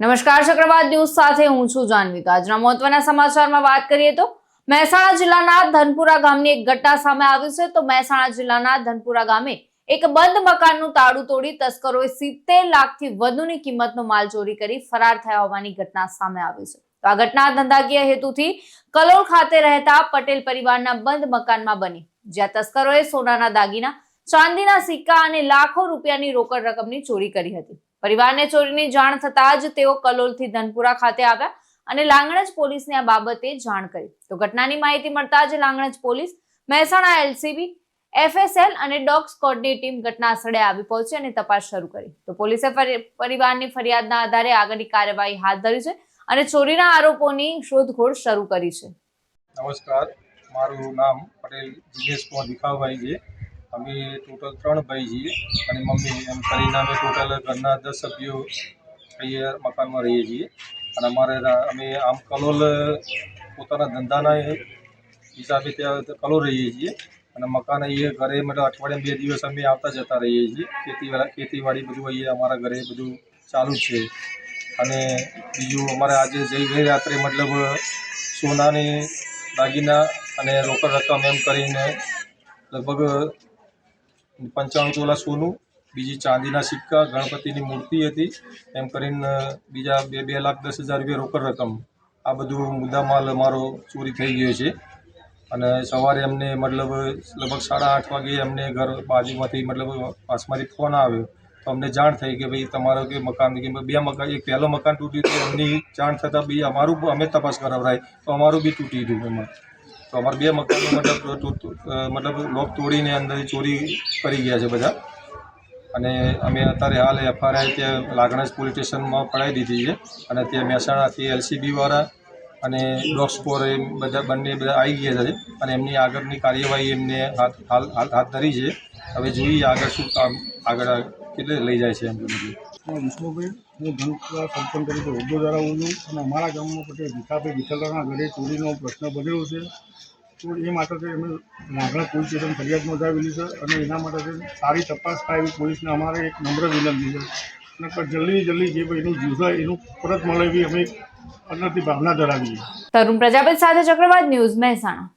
નમસ્કાર, ચક્રવાત ન્યૂઝ સાથે હું છું જાનવી તો આજના મહત્વના સમાચારમાં વાત કરીએ તો મહેસાણા જિલ્લાના ધનપુરા ગામની એક ઘટના સામે આવી છે. તો મહેસાણા જિલ્લાના ધનપુરા ગામે એક બંધ મકાનનું તાળું તોડી તસ્કરોએ સિત્તેર લાખથી વધુની કિંમતનો માલ ચોરી કરી ફરાર થયા હોવાની ઘટના સામે આવી છે. તો આ ઘટના ધંધાકીય હેતુથી કલોલ ખાતે રહેતા પટેલ પરિવારના બંધ મકાનમાં બની, જ્યાં તસ્કરોએ સોનાના દાગીના, ચાંદીના સિક્કા અને લાખો રૂપિયાની રોકડ રકમની ચોરી કરી હતી. પરિવારને ચોરીની જાણ થતાં જ તેઓ કલોલથી ધનપુરા ખાતે આવ્યા અને લાંગણજ પોલીસને આ બાબતે જાણ કરી. તો ઘટનાની માહિતી મળતા જ Langhnaj police Mehsana LCB, FSL અને ડોગ સ્કોડની ટીમ ઘટના સ્થળે આવી પહોંચી અને તપાસ શરૂ કરી. તો પોલીસે પરિવારની ફરિયાદના આધારે આગળની કાર્યવાહી હાથ ધરી છે અને ચોરીના આરોપોની શોધખોળ શરૂ કરી છે. નમસ્કાર. મારું નામ પટેલ દિનેશ કુમાર ભીખાભાઈ છે. અમે ટોટલ ત્રણ ભાઈ છીએ અને મમ્મી એમ કરીને અમે ટોટલ ઘરના દસ સભ્યો અહીંયા મકાનમાં રહીએ છીએ. અને અમારે અમે આમ કલોલ પોતાના ધંધાના હિસાબે ત્યાં કલોલ રહીએ છીએ. અને મકાન અહીંયા ઘરે મતલબ અઠવાડિયામાં બે દિવસ અમે આવતા જતા રહીએ છીએ. ખેતીવાળા ખેતીવાડી બધું અહીંયા અમારા ઘરે બધું ચાલુ છે. અને બીજું અમારે આજે જઈ ગઈ રાત્રે મતલબ સોનાની દાગીના અને રોકડ રકમ એમ કરીને લગભગ પંચાણું તોલા સોનું, બીજી ચાંદીના સિક્કા, ગણપતિની મૂર્તિ હતી. એમ કરીને બીજા બે બે લાખ દસ હજાર રૂપિયા રોકડ રકમ. આ બધું મુદ્દામાલ અમારો ચોરી થઈ ગયો છે. અને સવારે અમને મતલબ, લગભગ સાડા આઠ વાગે અમને ઘર બાજુમાંથી મતલબ, પાસમાંથી ફોન આવ્યો. તો અમને જાણ થઈ કે ભાઈ, તમારો કે મકાન કે બે મકાન, એક પહેલો મકાન તૂટ્યું હતું. એમની જાણ થતાં બી અમારું, અમે તપાસ કરાવરાય. તો અમારું બી તૂટી ગયું એમાં. તો અમારા બે મકાનો મતલબ મતલબ લોક તોડીને અંદર ચોરી કરી ગયા છે બધા. અને અમે અત્યારે હાલ એફઆરઆઈ ત્યાં લાગણજ પોલીસ સ્ટેશનમાં પડાવી દીધી છે. અને ત્યાં મહેસાણાથી એલસીબીવાળા અને ડોગ એ બધા બંને બધા આવી ગયા છે. અને એમની આગળની કાર્યવાહી એમને હાથ, હાલ હાલ, હાથ ધરી છે. હવે જોઈએ આગળ શું કામ આગળ કેટલે લઈ જાય છે એમ. બધું હું ધનપુરા સરપંચ તરીકે હોદ્દો ધરાવું છું અને અમારા ગામમાં પટેલ ભીખાભાઈ વિઠ્ઠલરાના ઘરે ચોરીનો પ્રશ્ન બનેલો છે, તો એ માટે અમે નાગણા પોલીસ સ્ટેશન ફરિયાદ નોંધાવેલી છે અને એના માટે સારી તપાસ થાય એવી પોલીસને અમારે એક નમ્ર વિનંતી છે. અને જલ્દી જલ્દી જે એનું થાય એનું પરત મળે અમે અંદરથી ભાવના ધરાવીએ તરુણ પ્રજાપતિ સાથે ચક્રવાત ન્યૂઝ મહેસાણા.